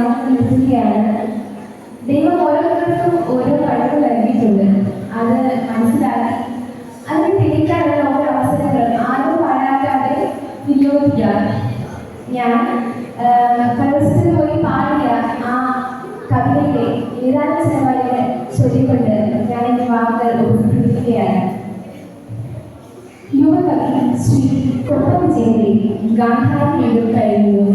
വാങ്ങി നിർത്തുകയാണ് ദൈവം ഓരോരുത്തർക്കും ഓരോ കഴിവ് നൽകിയിട്ടുണ്ട്. അത് മനസ്സിലാക്കി അതിനെ തിരിക്കാനുള്ള ഓരോ അവസരങ്ങൾ ആരും പാഴാക്കാതെ വിനിയോഗിക്കുക ഞാൻ കലോത്സവത്തിന് പോയി പാടിയ ആ കവിതയിലെ ഏതാനും ചില വരികൾ ചൊല്ലിക്കൊണ്ട് ഞാൻ എന്റെ വാക്കുകൾ ഉപയോഗിക്കുകയാണ് യുവകവി ശ്രീ കൊട്ടം ജയന്തി ഗാന്ധാരി എഴുതും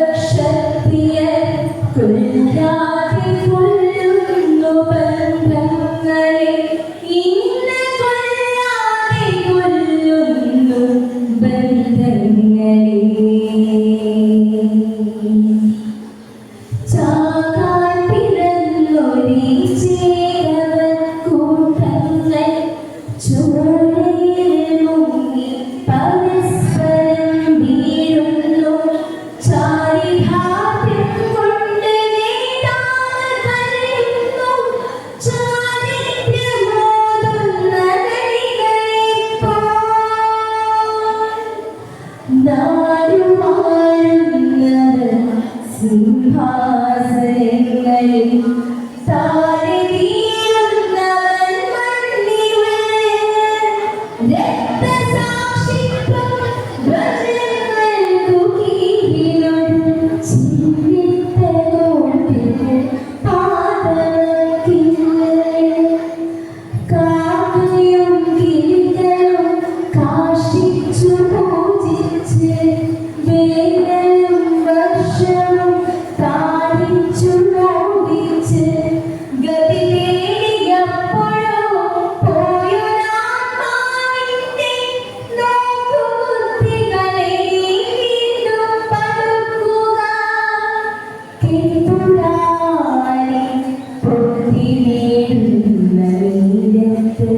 സിംഹാസനങ്ങളിൽ താഴെ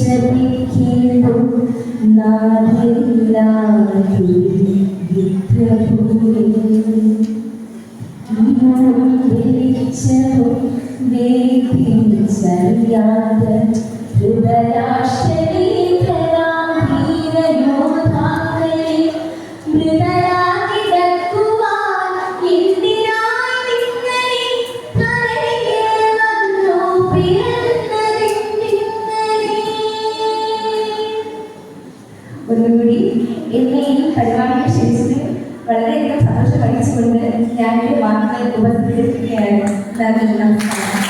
ശപിക്കുന്നു നാടില്ലാതൊരു യുദ്ധഭൂമി. ഒന്നുകൂടി പരിപാടിക്ക് ക്ഷണിച്ചതിൽ വളരെയധികം സന്തോഷം അറിയിച്ചുകൊണ്ട് ഞാൻ എൻ്റെ വാക്കുകൾ ഉപസംഹരിക്കുകയാണ് നന്ദി നമസ്കാരം